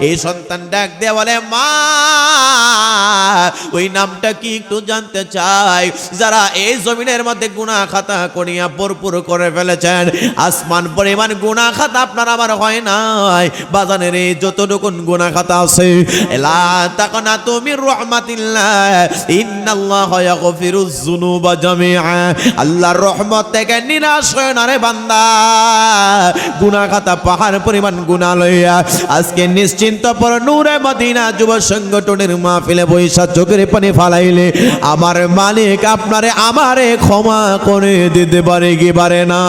এই সন্তান ডাক দেওয়ালে মা ওই নামটা কি একটু জানতে চাই? যারা এই জমিনের মধ্যে গুণা খাতা করিয়া ভরপুর করে ফেলেছেন, আসমান পরিমাণ গুণা খাতা আপনার আমার হয় নাই? বাজানের এই যতটুকুন গুণা খাতা আছে এলা তুমি রহমাতিল্লাহ, ইন্নাল্লাহ রহমত থেকে নিরাশ হয় না রে বান্দা। গুনাহ খাতা পাহাড় পরিমাণ গুনাহ লইয়া, আজকে নিশ্চিন্ত পর নূরে মদিনা যুব সংগঠনের মাহফিলে বৈশা চোখের পানি ফালাইলে আমার মালিক আপনারে আমারে ক্ষমা করে দিতে পারে কি পারে না?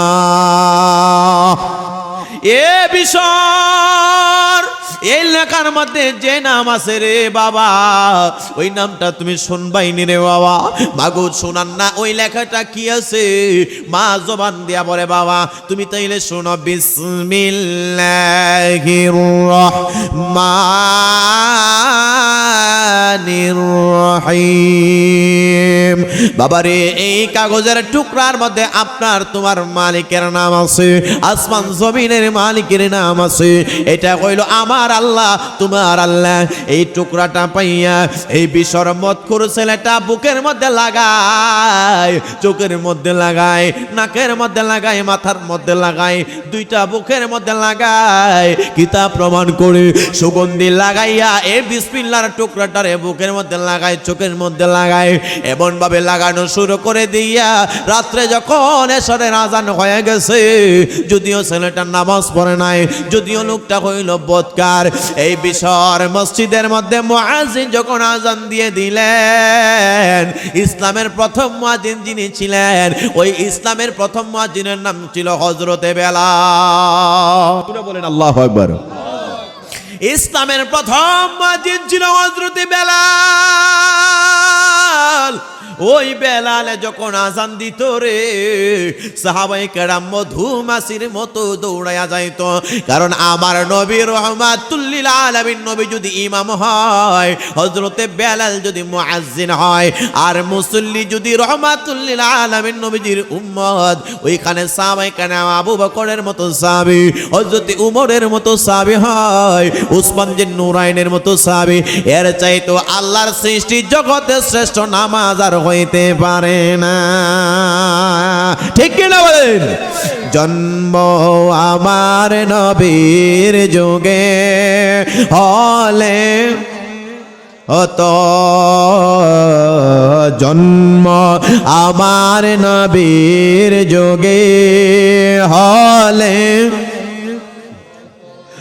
এ বিষয় এই লেখার মধ্যে যে নাম আছে রে বাবা, ওই নামটা তুমি শুনবাইনি রে বাবা। মাগো, শোনান না, ওই লেখাটা কি আছে? মা জবান দিয়া বলে, বাবা, তুমি তাইলে শোনো, বিসমিল্লাহির রহমানির রহিম। এই কাগজের টুকরার মধ্যে আপনার তোমার মালিকের নাম আছে, আসমান জমিনের মালিকের নাম আছে। এটা কইল আমার আল্লাহ, তোমার আল্লাহ। এই টুকরাটা পাইয়া এই করু ছেলেটা বুকের মধ্যে লাগায়, চোখের মধ্যে লাগায়, নাকের মধ্যে লাগায়, মাথার মধ্যে লাগায়, দুইটা বুকের মধ্যে লাগায়। কিতাব প্রমাণ করে সুগন্ধি লাগাইয়া এই বিসমিল্লার টুকরাটারে বুকের মধ্যে লাগায় চোখের মধ্যে লাগায় এমন ভাবে লাগানো শুরু করে দিয়া রাত্রে যখন এসরের আজান হয়ে গেছে, যদিও ছেলেটার নামাজ পড়ে নাই, যদিও লোকটা হইল বৎকার এই বিশর মসজিদের মধ্যে মুয়াজ্জিন যখন আজান দিয়ে দিলেন, ইসলামের প্রথম মুয়াজ্জিন যিনি ছিলেন, ওই ইসলামের প্রথম মুয়াজ্জিনের নাম ছিল হজরতে বেলা। বলেন আল্লাহ আকবার। ইসলামের প্রথম মসজিদ ছিল হজরতি বেলাল। ওই বেলালে যখন আজান দিত রে সাহাবাই কেরাম মধুমাসির মতো দৌড়াইয়া যাইত। কারণ আমার নবী রহমাতুল্লিল আলামিন নবী যদি ইমাম হয় হজরতে বেলাল যদি মুআজ্জিন হয়, আর মুসল্লি যদি রহমাতুল্লিল আলামিন নবীজির উম্মত, ওইখানে সাহাবাই কেরাম আবু বকরের মতো সাহাবী হজরতে উমরের মতো সাহাবী হয়, উসমান যে নুরাইনের মতো সাহাবী। এর চাইতো আল্লাহর সৃষ্টি জগতের শ্রেষ্ঠ নামাজ আর হইতে পারে না। ঠিক কিনা বলেন? জন্ম আমার নবীর যুগে হলে অত জন্ম আমার নবীর যোগে হলে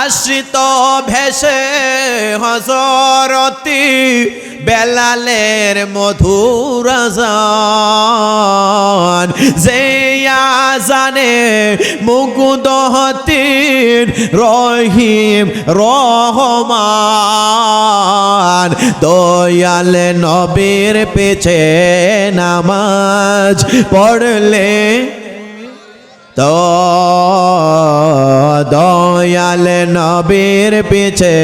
আশ্রিত ভেসে হজরতি বেলালের মধুর আজান। যে আজানে মুকুদ হতির রহিম রহমান। দয়াল নবীর পেছে নামাজ পড়লে তো দয়াল নবীর পিছে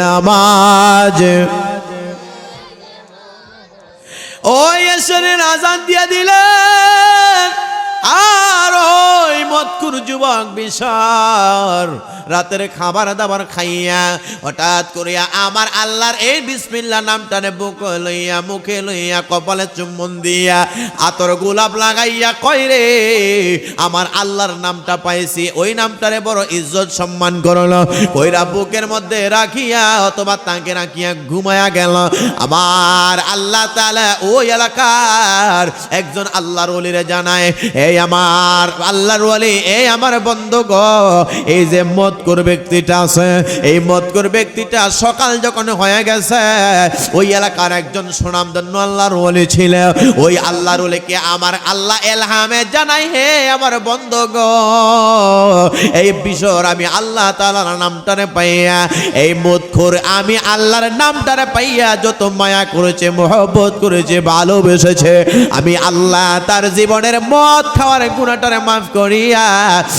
নামাজ। ওই ঈশ্বরের আজান দিয়ে দিলেন আর ওই মতকুর যুবক বিশার রাতের খাবার দাবার খাইয়া হঠাৎ করিয়া আমার আল্লাহর এই বিসমিল্লা নামটানে বুক লইয়া, মুখে লইয়া, কপালে চুম্বন দিয়া আতর গোলাপ লাগাইয়া, কয় রে, আমার আল্লাহর নামটা পাইছি, ওই নামটারে বড় ইজ্জত সম্মান করল। কইরা বুকের মধ্যে রাখিয়া, অথবা তাকে রাখিয়া ঘুমায়া গেল। আমার আল্লাহ তাআলা ওই এলাকার একজন আল্লাহর ওলিরে জানায়, এই আমার আল্লাহর এই আমার বন্ধু গো, এই যে মতকুর ব্যক্তিটা আছে, এই মতকুর ব্যক্তিটা সকাল যখন হয়ে গেছে, ওই এলাকার একজন সুনামধন্য আল্লাহর ওলি ছিল। ওই আল্লাহর ওলিকে আমার আল্লাহ এলহামে জানাই, হে আমার বন্ধু গো, এই বিষয় আমি আল্লাহ তাআলার নামটারে পাইয়া, এই মতখুর আমি আল্লাহর নামটারে পাইয়া যত মায়া করেছে, মোহব্বত করেছে, ভালোবেসেছে, আমি আল্লাহ তার জীবনের মদ খাওয়ার গুণাটারে মাফ করিয়া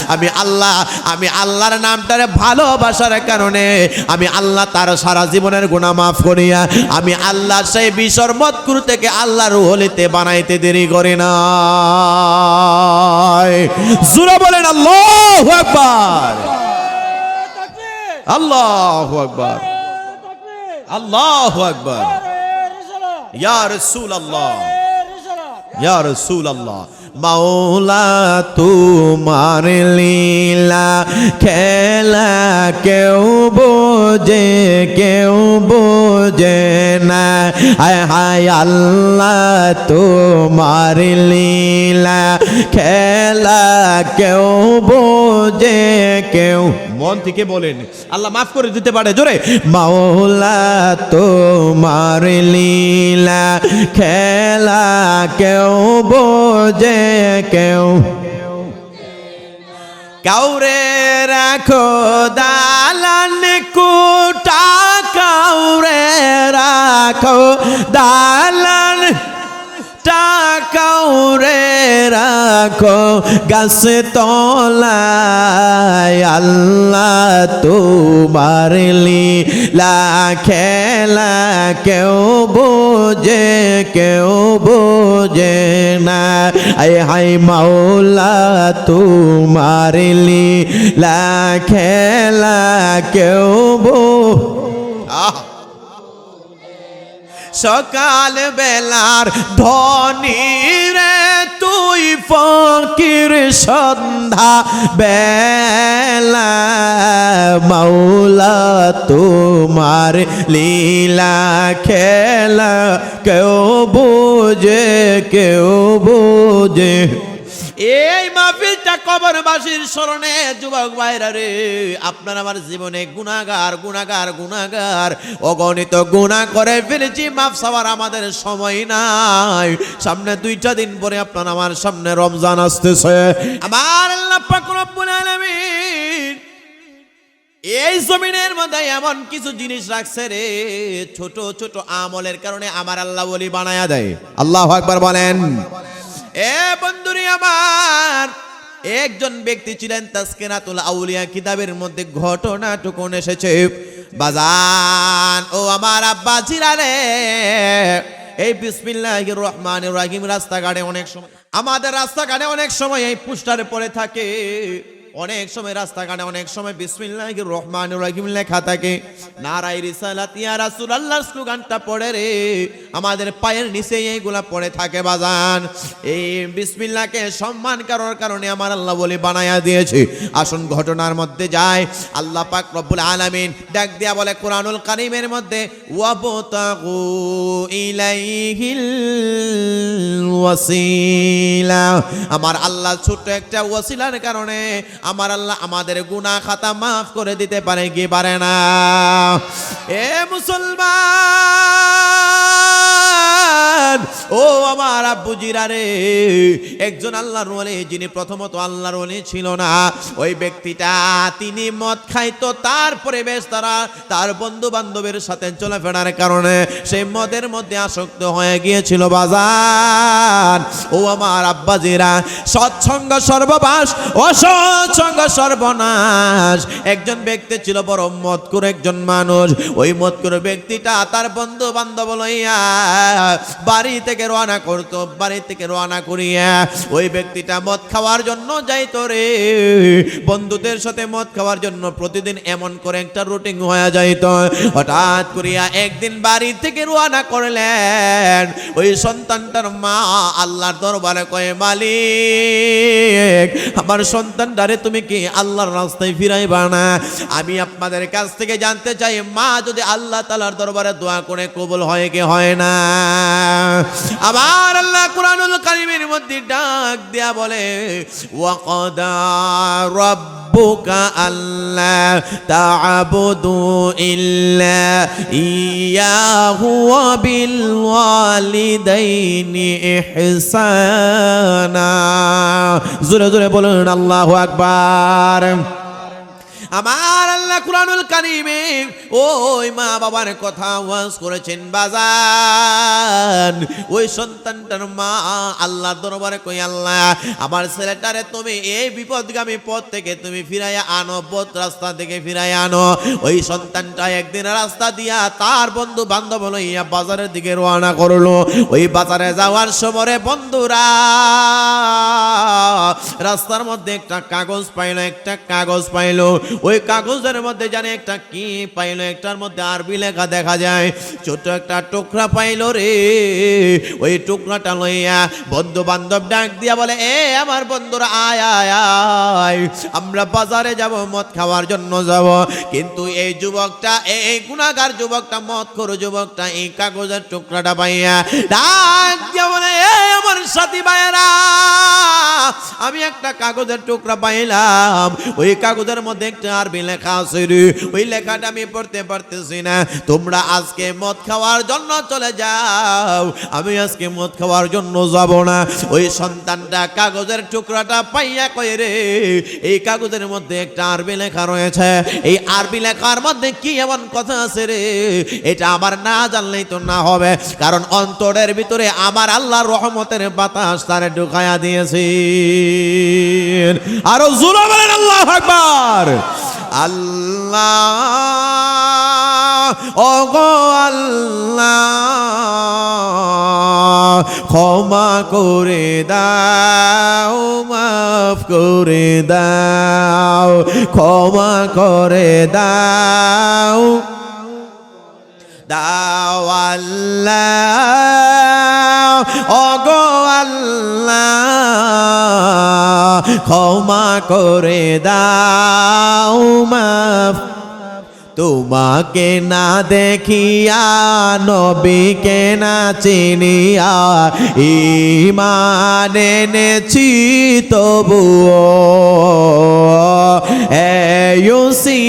আমি আল্লাহ আমি আল্লাহর নামটারে ভালোবাসার কারণে আমি আল্লাহ তার সারা জীবনের গুণা মাফ করিয়া আমি আল্লাহ সেই বিশ্বর মতকুর থেকে আল্লাহর হলিতে বানাইতে দেরি করে না জুরা বলেন আল্লাহ আকবার। আল্লাহ আকবার। আল্লাহ আকবার। ইয়া রাসূল আল্লাহ ইয়া রাসূল আল্লাহ মাওলা, তোমার লীলা খেলা কেউ বোঝে কেউ বোঝে না। হায় আল্লাহ, তোমার লীলা খেলা কেউ বোঝে, কেউ মন থেকে বলেন আল্লাহ মাফ করে দিতে পারে জোরে। মাওলা তোমার লীলা খেলা কেউ বোঝে কেউ কাউরে রাখো দালান কুটা কাউরে রাখো দালান টাকাউরে রাখো গাছে তলায়। আল্লাহ তোমার লীলা খেলা কেউ বোঝে কেউ বোঝে না। আয় হাই মাওলা তোমার লীলা খেলা কেউ বো সকাল বেলার ধনী রে, তুই ফকির সন্ধ্যা বেলা মৌলা তোমার লীলা খেলা, কেউ বোঝে কেউ বোঝে। এই মাহফিলটা কবরবাসীর স্মরণে, যুবক ভাইরা রে, আপনার আমার জীবনে গুণাগার গুণাগার গুণাগার অগণিত গুণা করে ফেলেছি, মাফ সাওয়ার আমাদের সময় নাই। সামনে দুইটা দিন পরে আপনার আমার সামনে রমজান আসতেছে। আমার আল্লাহ এই জমিনের মধ্যে এমন কিছু জিনিস রাখছে রে, ছোট ছোট আমলের কারণে আমার আল্লাহ বলি বানায়া দেয়। আল্লাহ একবার বলেন। এ বন্ধুরি আমার, একজন ব্যক্তি ছিলেন তাসকিনাতুল আউলিয়া, কিতাবের মধ্যে ঘটনাটুকুন এসেছে। বাজান, ও আমার আব্বা রে, এই বিসমিল্লাহ রহমান রাহিম, রাস্তাঘাটে অনেক সময়, আমাদের রাস্তাঘাটে অনেক সময় এই পোস্টারে পড়ে থাকে। অনেক সময় রাস্তাঘাটে, অনেক সময় বিসমিল্লাহির রহমানির রহিম লেখা থাকে নারাই রিসালাত ইয়া রাসূলুল্লাহর স্লোগানটা পড়ে রে, আমাদের পায়ের নিচে এইগুলা পড়ে থাকে বাজান। এই বিসমিল্লাহকে সম্মান করার কারণে আমার আল্লাহ বলে বানায়া দিয়েছে। আসুন ঘটনার মধ্যে যায় আল্লাহ পাক রব্বুল আলামিন ডাক দিয়া বলে, কোরআনুল কারীমের মধ্যে, ওয়াবতাগু ইলাইহিল ওয়াসিলা। আমার আল্লাহ ছোট্ট একটা ওয়াসিলার কারণে আমার আল্লাহ আমাদের গুনা খাতা মাফ করে দিতে পারে কি পারে না? এ মুসলমান ও আমার আব্বু জিরারে একজন আল্লাহর ওলি, যিনি প্রথমত আল্লাহর ওলি ছিল না। ওই ব্যক্তিটা তিনি মদ খাইতো, তারপরে বেশ তারা তার বন্ধু বান্ধবের সাথে চলাফেরার কারণে সেই মদের মধ্যে আসক্ত হয়ে গিয়েছিল বাজার। ও আমার আব্বাজিরা সৎসঙ্গ সর্ববাস অসৎসঙ্গ সর্বনাশ। একজন ব্যক্তি ছিল বড় মতকুর একজন মানুষ। ওই মতকুর ব্যক্তিটা তার বন্ধু বান্ধব লইয়া বাড়ি থেকে রওনা করতো, বাড়ি থেকে রওনা করিয়া ওই ব্যক্তিটা মদ খাওয়ার জন্য যাইতো রে। বন্ধুদের সাথে মদ খাওয়ার জন্য প্রতিদিন এমন করে একটা রুটিন হয়ে যাইতো। হঠাৎ করিয়া একদিন বাড়ি থেকে রওনা করলেন, ওই সন্তানটার মা আল্লাহর দরবারে কয়ে, মালিক, আমার সন্তানটারে তুমি কি আল্লাহর রাস্তায় ফিরাইবা না? আমি আপনাদের কাছ থেকে জানতে চাই, মা যদি আল্লাহ তালার দরবারে দোয়া করে কবুল হয় কি হয় না? আমার আল্লাহ কোরআনুল কারিমের মধ্যে ডাক দেয়া বলে, ওয়াকদা রব্বুকা জোরে জোরে বলুন, আল্লাহু আকবার। আমার আল্লাহ কুরআনুল কারিমে ওই মা বাবার কথা ওয়াজ করেছেন, বাজান। ওই সন্তানটার মা আল্লাহ দরবারে কই আল্লাহ, আমার ছেলেটারে তুমি এই বিপদগামী পথ থেকে তুমি ফিরাইয়া আনো, পথ রাস্তা থেকে ফিরাইয়া আনো। ওই সন্তানটা একদিন রাস্তা দিয়া তার বন্ধু বান্ধব লইয়া বাজারের দিকে রওনা করল। ওই বাজারে যাওয়ার সময় বন্ধুরা রাস্তার মধ্যে একটা কাগজ পাইলো, একটা কাগজ পাইলো। ওই কাগজের মধ্যে জানে একটা কি পাইলো, একটার মধ্যে আরবি লেখা দেখা যায়। ছোট একটা টুকরা পাইলো রে। ওই টুকরাটা লইয়া বন্ধু বান্ধব ডাক দিয়া বলে, এ আমার বন্ধুরা, আয় আয় আয়। আমরা বাজারে যাব, মদ খাওয়ার জন্য যাব। কিন্তু এই যুবকটা এই গুণাগার যুবকটা মদ করো যুবকটা, এই কাগজের টুকরাটা পাইয়া ডাক দিয়া বলে, এ আমার সাথী ভাইয়েরা আমি একটা কাগজের টুকরা পাইলাম। ওই কাগজের মধ্যে একটা আরবি লেখা আছে ওই লেখাটা আমি পড়তে পারতেছি না। তোমরা আজকে মদ খাওয়ার জন্য চলে যাও। আমি আজকে মদ খাওয়ার জন্য যাব না। ওই সন্তানটা কাগজের টুকরাটা পাইয়া কই রে? এই কাগজের মধ্যে একটা আরবি লেখা রয়েছে। এই আরবি লেখার মধ্যে কি এমন কথা আছে রে? এটা আমার না জানলেই তো না হবে। কারণ অন্তরের ভিতরে আমার আল্লাহর রহমতের বাতাস তারে ঢুকায়া দিয়েছি। আরও জোরে বলেন আল্লাহ আকবার। আল্লাহ ও গো আল্লাহ, ক্ষমা করে দাও, মাফ করে দাও, ক্ষমা করে দাও। দাও আল্লাহ অগো আল্লাহ ক্ষমা করে দাও মাফ তোমাকে না দেখিয়া নবীকে না চিনিয়া ইমান এনেছি তবুও।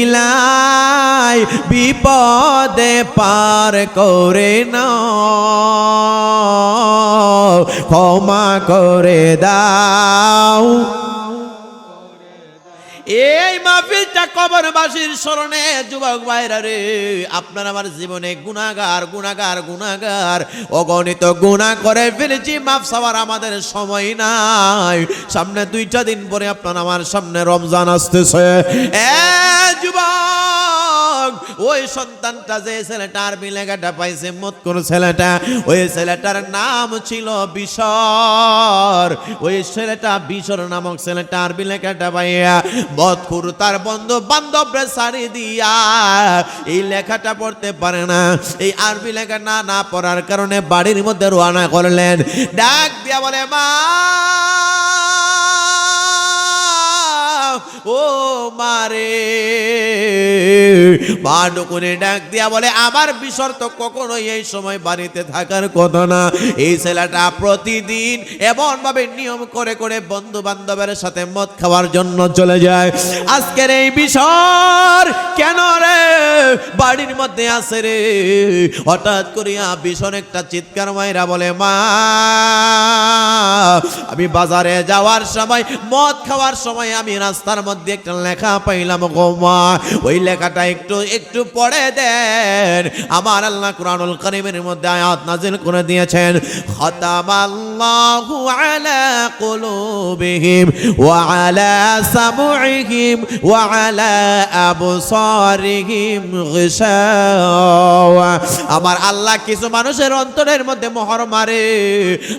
এসিলাই বিপদে পার করে না ক্ষমা করে দাও। এই মাহফিলটা কবরবাসীর স্মরণে যুবক ভাইরা রে, আপনার আমার জীবনে গুণাগার গুণাগার গুণাগার। অগণিত গুণা করে ফেলেছি, মাফ সাওয়ার আমাদের সময় নাই। সামনে দুইটা দিন পরে আপনার আমার সামনে রমজান আসতেছে। এ যুবক, ওই সন্তানটা যে ছেলেটা আরবি লেখাটা পাইছে মত কোন ছেলেটা, ওই ছেলেটার নাম ছিল বিশর। ওই ছেলেটা বিশর নামক ছেলেটা আরবি লেখাটা পাইয়া বদখুর তার বন্ধু বান্ধবরে সারি দিয়া। এই লেখাটা পড়তে পারে না। এই আরবি লেখা না না পড়ার কারণে বাড়ির মধ্যে রোয়ানা করলেন। ডাক দিয়া বলে, মা! ও মারে। মা ডুকুনে ডাক দিয়া বলে, আমার বিসর তো কখনোই এই সময় বাড়িতে থাকার কথা না। এই ছেলেটা প্রতিদিন এমন ভাবে নিয়ম করে করে বন্ধু বান্ধবের সাথে মদ খাওয়ার জন্য চলে যায়। আজকের এই বিসর কেন রে? বাড়ির মধ্যে আছে রে। হঠাৎ করিয়া ভীষণ একটা চিৎকার মাইরা বলে, মা আমি বাজারে যাওয়ার সময়, মদ খাওয়ার সময় আমি রাস্তার মধ্যে একটা লেখা পাইলাম, গো মা, ওই লেখাটা একটু একটু পড়ে দেন। আমার আল্লাহ কুরআনুল কারীমের মধ্যে আয়াত নাজিল করে দিয়েছেন খতামাল্লাহু আলা কুলুবিহিম ওয়া আলা সামউহিম ওয়া আলা আবসারিহিম গিশাওয়া। আমার আল্লাহ কিছু মানুষের অন্তরের মধ্যে মোহর মারে।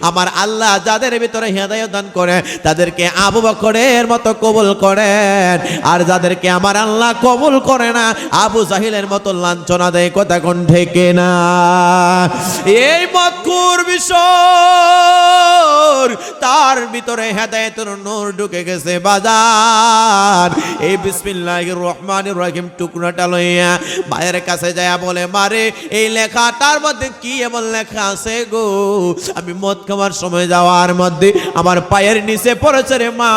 আমার আল্লাহ যাদের ভিতরে হেদায়ত দান করে, তাদেরকে আবু বকরের মতো কবুল করেন। আর যাদেরকে আমার আল্লাহ কবুল করে না, আবু জাহিলের মতো লাঞ্ছনা দেয় কথা কোন ঠেকে না। এই মতকুর বিষয় তার ভিতরে হেদায়েতের নূর ঢুকে গেছে বাজার। এই বিসমিল্লাহির রহমানির রহিম টুকরাটা লইয়া মায়ের কাছে যায় বলে মারে এই লেখাটার মধ্যে কি এমন লেখা আছে গো? আমি মদ খাওয়ার সময় যাওয়ার মধ্যে আমার পায়ের নিচে পড়েছে রে মা।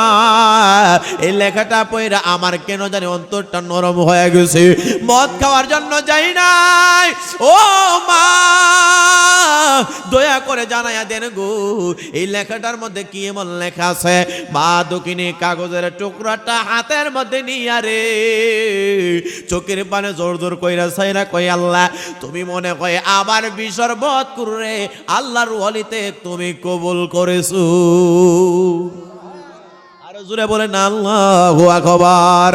এই লেখাটা পয়রা আমার কেন জানি অন্তরটা নরম হয়ে গেছে। মদ খাওয়ার জন্য যাই নাই। ও মা, দয়া করে জানাইয়া দেন গো, এই লেখাটার মধ্যে কি এমন লেখা আছে? মা দক্ষিণে কাগজের টুকরাটা হাতের মধ্যে নিয়ে রে। চোখের পানে জোর জোর কইরা সাইরা কই আল্লাহ, তুমি মনে কয় আমার বিসর বধ করে আল্লাহর ওয়ালিতে তুমি কবুল করেছ। আরও জোরে বলেন আল্লাহ আকবার।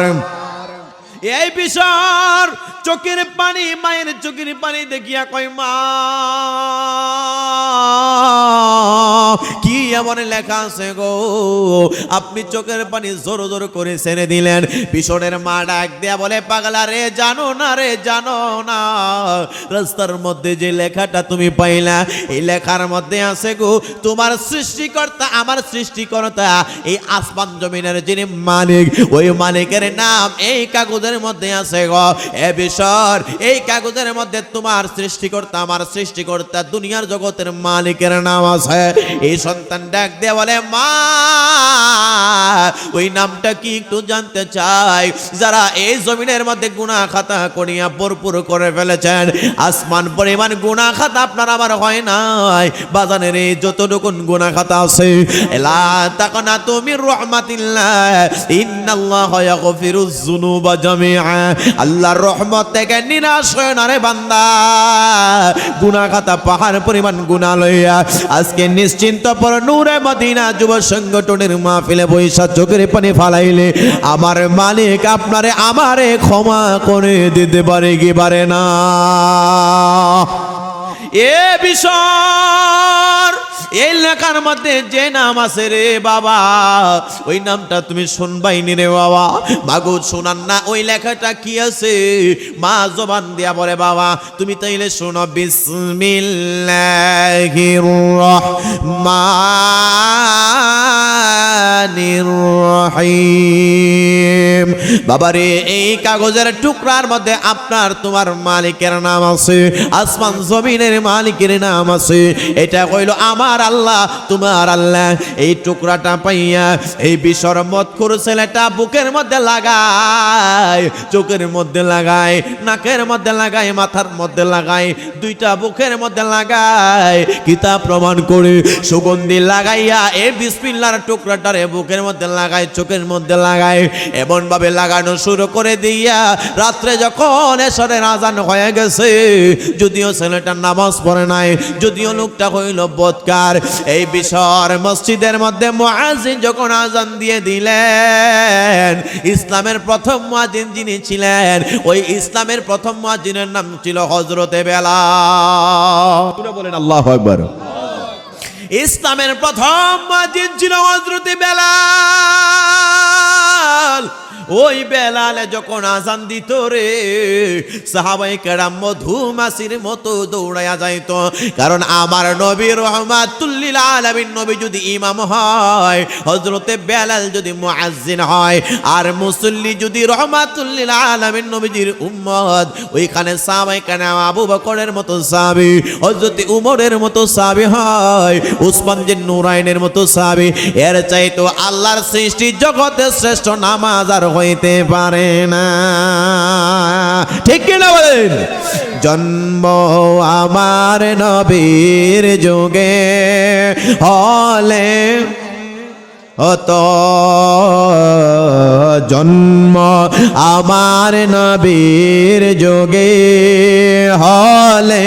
এই বিষয় চোখের পানি, মায়ের চোখের পানি দেখিয়া কয় মা কি এমন লেখা আছে গো? আপনি চোখের পানি জোর জোর করে ছেড়ে দিলেন। পিছনের মা ডাক দেয়া বলে, পাগলা রে, জানো না রে, জানো না। রাস্তার মধ্যে যে লেখাটা তুমি পাইলা, এই লেখার মধ্যে আছে গো, তোমার সৃষ্টিকর্তা আমার সৃষ্টিকর্তা। এই আসমান জমিনের যিনি মালিক, ওই মালিকের নাম এই কাগজের মধ্যে আছে গো। এ বিষর এই কাগজের মধ্যে তোমার সৃষ্টিকর্তা, আমার সৃষ্টিকর্তা, দুনিয়ার জগতের মালিকের নাম আছে। এই সন্তান ডাক দিয়ে বলে, মা, ওই নামটা কি একটু জানতে চাই? যারা এই জমিনের মধ্যে গুণা খাতা করিয়া ভরপুর করে ফেলেছেন, আসমান পরিমাণ গুণা খাতা আপনার আমার হয় নাই। বাজানের এই যতটুকুন গুণা খাতা আছে এলা তাকনা তুমি রহমাতিল্লাহ, ইন্নাল্লাহ ইয়াগফিরুজ যুনুবা জামিআ। আল্লাহর রহমত থেকে নিরাশ হয় না রে বান্দা? গুণা খাতা পাহাড় পরিমাণ গুণা লইয়া আজকে নিশ্চিন্ত পর নূরে মদিনা যুব সংগঠনের মাহফিলে বৈশা চোখের পানি ফালাইলে, আমার মালিক আপনারে আমারে ক্ষমা করে দিতে পারে কি পারে না? এ বিষর এই লেখার মধ্যে যে নাম আছে রে বাবা, ওই নামটা তুমি শুনবাই নি রে বাবা। মাগো শোনান না, ওই লেখাটা কি আছে? মা জবান দিয়া বলে, বাবা, তুমি তাইলে শোনো, বিসমিল্লাহির রহমানির রহিম। বাবারে এই কাগজের টুকরার মধ্যে আপনার তোমার মালিকের নাম আছে, আসমান জমিনের মালিকের নাম আছে। এটা কইল আমার আল্লাহ, তোমার আল্লাহ। এই টুকরাটা পাইয়া এই বিশর মত করে ছেলেটা বুকের মধ্যে লাগায়, চোখের মধ্যে লাগায়, নাকের মধ্যে লাগায়, মাথার মধ্যে লাগায়, দুইটা বুকের মধ্যে লাগায়। কিতাব প্রমাণ করে সুগন্ধি লাগাইয়া এই বিসমিল্লার টুকরাটারে বুকের মধ্যে লাগায়, চোখের মধ্যে লাগায়। এমন ভাবে লাগানো শুরু করে দিয়া রাত্রে যখন এসরের আজান হয়ে গেছে, যদিও ছেলেটা নামাজ পড়ে নাই, যদিও লোকটা হইল বৎকার এই বিষর মসজিদের মধ্যে মুয়াজ্জিন যখন আজান দিয়ে দিলেন ইসলামের প্রথম মুয়াজ্জিন যিনি ছিলেন ওই ইসলামের প্রথম মুয়াজ্জিনের নাম ছিল হজরতে বেলা বলেন আল্লাহু আকবার। ইসলামের প্রথম মুয়াজ্জিন ছিল হজরতে বেলাল। ওই বেলালে যখন আজান দিত রে সাহাবাই কেরাম মধুমাসির মতো দৌড়াইয়া যাইত। কারণ আমার নবী রহমাতুল্লিল আলামিন, নবী যদি ইমাম হয় হজরতে বেলাল যদি মুআজ্জিন হয়, আর মুসল্লি যদি রহমাতুল্লিল আলামিন, নবীজির উম্মত, ওইখানে সাহাবাই কেরাম আবু বকরের মতো সাহাবী হজরতে উমরের মতো সাহাবী হয়, উসমান যে নুরাইনের মতো সাহাবী। এর চাইতো আল্লাহর সৃষ্টি জগতের শ্রেষ্ঠ নামাজ আর হইতে পারে না। ঠিক কিনা বলেন? জন্ম আমার নবীর যুগে হলে অত জন্ম আমার নবীর যোগে হলে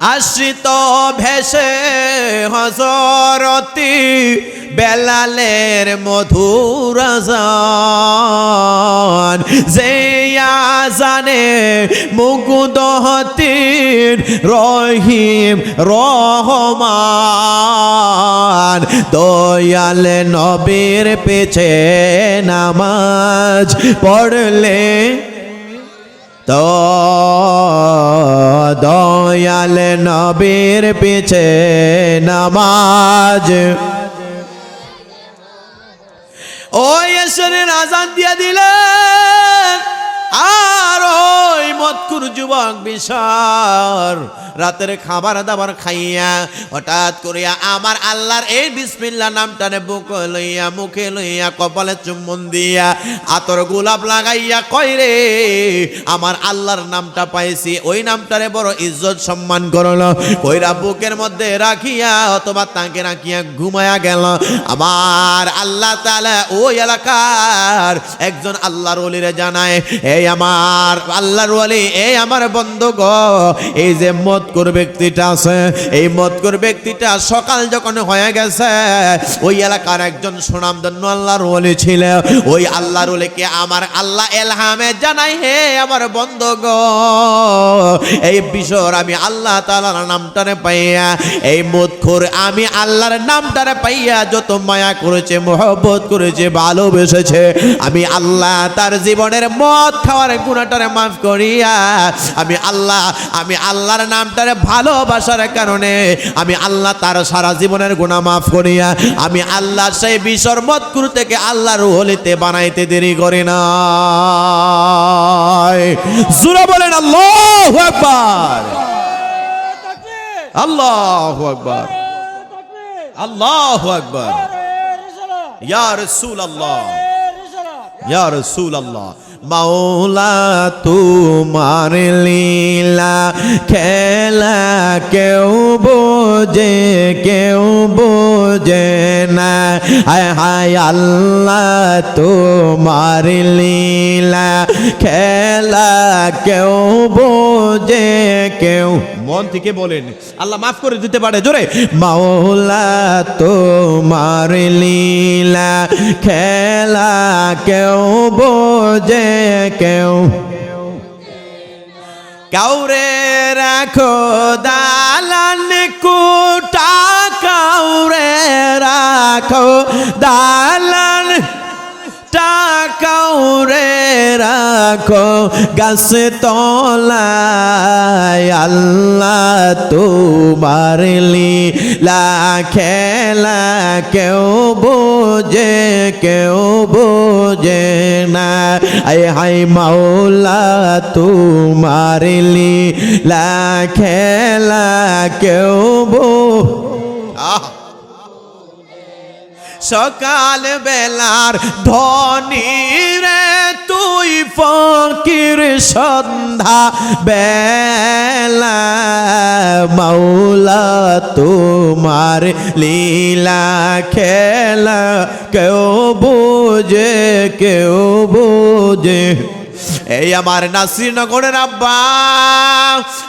আশ্রিত ভেসে হজরতি বেলালের মধুর যে জানে হতির রহিম রহমান, দয়াল নবীর পেছে নামাজ পড়লে তো দয়াল নবীর পিছে নামাজ। ওই ঈশ্বরের আজান দিয়ে দিলেন। আর ওই মতকুর যুবক বিশার রাতের খাবার দাবার খাইয়া হঠাৎ করিয়া আমার আল্লাহর এই বিসমিল্লা নামটারে বুক লইয়া, মুখে লইয়া, কপালে চুম্বন দিয়া আতর গোলাপ লাগাইয়া, কয় রে, আমার আল্লাহর নামটা পাইছি, ওই নামটারে বড় ইজ্জত সম্মান করল। কইরা বুকের মধ্যে রাখিয়া, অথবা তাকে রাখিয়া ঘুমায়া গেল। আমার আল্লাহ তাআলা ওই এলাকার একজন আল্লাহর ওলিরে জানায়, এই আমার আল্লাহর ওলি এই আমার বন্ধুগ এই যে মতকুর ব্যক্তিটা আছে, এই মতকুর ব্যক্তিটা সকাল যখন হয়ে গেছে, ওই এলাকার একজন সুনামধন্য আল্লাহর ওলি ছিল। ওই আল্লাহর ওলিকে আমার আল্লাহ এলহামে জানাই, হে আমার বন্ধুগ এই বিষয় আমি আল্লাহ তাআলার নামটারে পাইয়া, এই মতখুর আমি আল্লাহর নামটারে পাইয়া যত মায়া করেছে, মোহব্বত করেছে, ভালোবেসেছে, আমি আল্লাহ তার জীবনের মদ খাওয়ার গুণাটারে মাফ করিয়া আমি আল্লাহ, আমি আল্লাহর নামটারে ভালোবাসার কারণে আমি আল্লাহ তার সারা জীবনের গুণা মাফ করিয়া, আমি আল্লাহ সেই বিশ্বর মতকুর থেকে আল্লাহর হলিতে বানাইতে দেরি করি না বলেন, আল্লাহ আকবার। আল্লাহ আকবার। আল্লাহ আকবার। ইয়া রাসূল আল্লাহ ইয়া রাসূল আল্লাহ মাওলা তোমার লীলা খেলা কেউ বোঝে কেউ বোঝে না। হায় আল্লাহ তোমার লীলা খেলা কেউ বোঝে, কেউ মন থেকে বলেন আল্লাহ মাফ করে দিতে পারে জোরে। মাওলা তোমার লীলা খেলা কেউ বোঝে কেউ কাউরে রাখো দালান কুটা কাউরে রাখো দালান টাকাউরে রাখো গাছ তলায় আল্লাহ তোমার লীলা খেলা কেউ বোঝে কেউ বোঝে না। আয় হাই মাওলা তোমার লীলা খেলা কেউ বো। আহ। সকাল বেলার ধনী ফকির সন্ধ্যা বেলা মাওলা তোমার লীলা খেলা। কেউ বোঝে কেউ বোঝে। এই আমার নাসিরনগরের আব্বা,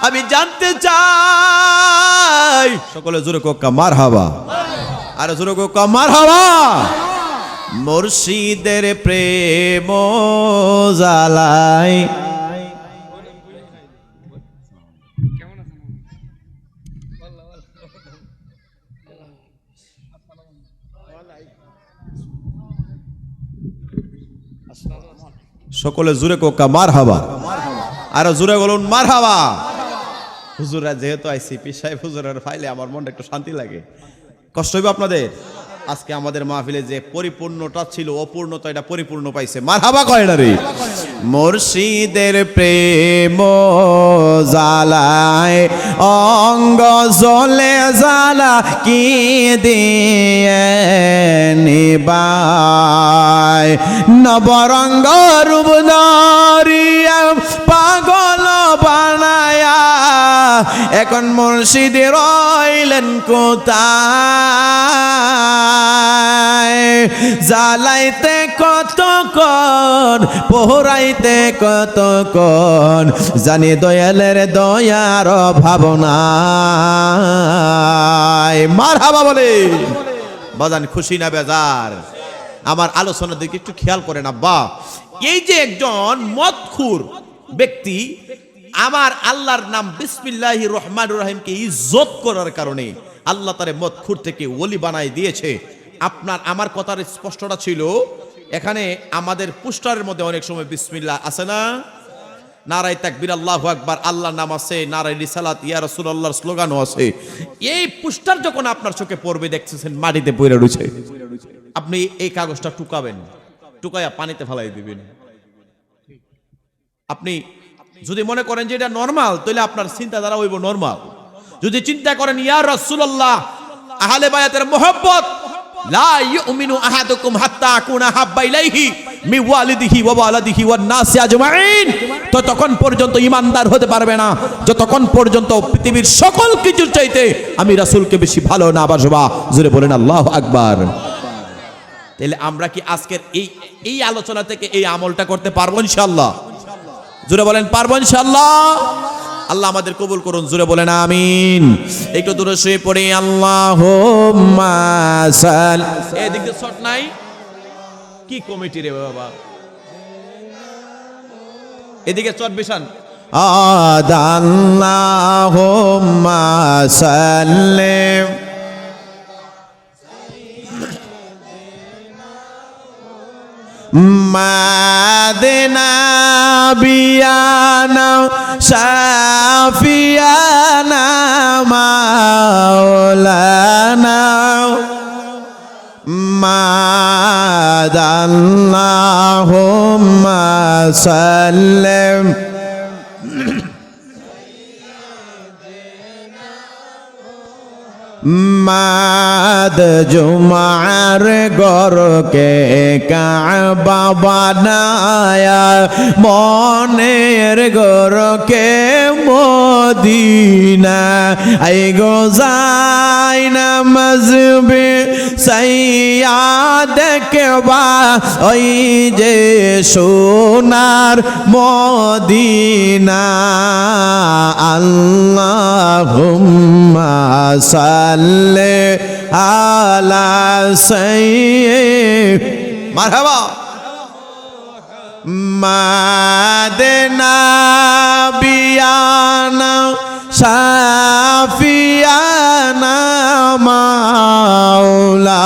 আমি জানতে চাই। সকলে জোরে কোকা মার হাবা আর জোরে কোকা মার হাবা মুর্শিদের প্রেম জালাই সকলে জুড়ে কোকা মার হাবা আর জুড়ে বলুন মার হাবা হুজুরা যেহেতু আইসি পি সাহেব, হুজুরের ফাইলে আমার মনটা একটু শান্তি লাগে। কষ্ট হইবে আপনাদের? আজকে আমাদের মাহফিলে যে পরিপূর্ণতা ছিল, অপূর্ণতা, এটা পরিপূর্ণ পাইছে। মার হাবা কয় না রে মুর্শিদের প্রেম জালায় অঙ্গ জলে জালা কি দিয়ে নিবায়? নবরঙ্গ রূপ ধরিয়া পাগল বানায়া এখন মুর্শিদে রইলেন কোথায়? জ্বালাইতে কতক্ষণ পোহরাইতে কতক্ষণ জানি দয়ালের দয়ার ভাবনা মার হাবা বলে। বাজান খুশি না বেজার? আমার আলোচনার দিকে একটু খেয়াল করেন আব্বা। এই যে একজন মদখুর ব্যক্তি আমার আল্লাহর নাম বিসমিল্লাহ রহমান রহিমকে ইজ্জত করার কারণে আল্লাহ তারে মদখুর থেকে ওলি বানাই দিয়েছে। আপনার, আমার কথার স্পষ্টটা ছিল, এখানে আমাদের পুস্টারের মধ্যে অনেক সময় বিসমিল্লাহ আছে না? নারাই তাকবির, আল্লাহু আকবার, আল্লাহর নাম আছে নারাই রিসালাত, ইয়া রাসূলুল্লাহর স্লোগানও আছে। এই পুস্টার যখন আপনার চোখে পড়বে, দেখতেছেন মাটিতে পড়ে রয়েছে। আপনি এই কাগজটা টুকাবেন টুকায়া পানিতে ফেলাই দিবেন। আপনি যদি মনে করেন যে এটা নর্মাল তাহলে আপনার চিন্তাধারা হইব নর্মাল যদি চিন্তা করেন, ইয়া রাসূলুল্লাহ, আহলে বায়াতের মোহব্বত, লা ইউমিনু আহাদুকুম হাত্তা আকুনা হাব্বা ইলাইহি মি ওয়ালিদিহি ওয়া ওয়ালাদিহি ওয়ান নাসি আজমাইন। ততক্ষণ পর্যন্ত ইমানদার হতে পারবে না। যতক্ষণ পর্যন্ত পৃথিবীর সকল কিছুর চাইতে আমি রাসূলকে বেশি ভালো না বাসবা। জোরে বলেন, আল্লাহু আকবার। তাহলে আমরা কি আজকের এই এই আলোচনা থেকে এই আমলটা করতে পারব ইনশাআল্লাহ? জোরে বলেন, পারব ইনশাআল্লাহ? আল্লাহ আমাদের কবুল করুন, জোরে বলেন, আমিন। একটু দূরে শুয়ে পড়ে আল্লাহ এদিক শট নাই? কি কমিটি রে বাবা? এদিকে চট বিশান আদাল্লাহ সাল্লিম মাদেনা বিয়ানা সাফিয়ানা মাওলানা। মাদাল্লাহুম্মা সাল্লিম। মাদ জুমার গরকে কাবা বানায়া, মনের গরকে মদিনা। আই গো যাই না মজবে সাইয়া দেখবা ওই যে সোনার মদিনা। আল্লাহুম্মা সাল্লে আলা মারহাবা। মাদেনা বিয়ানা সাফিয়ানা মাওলা।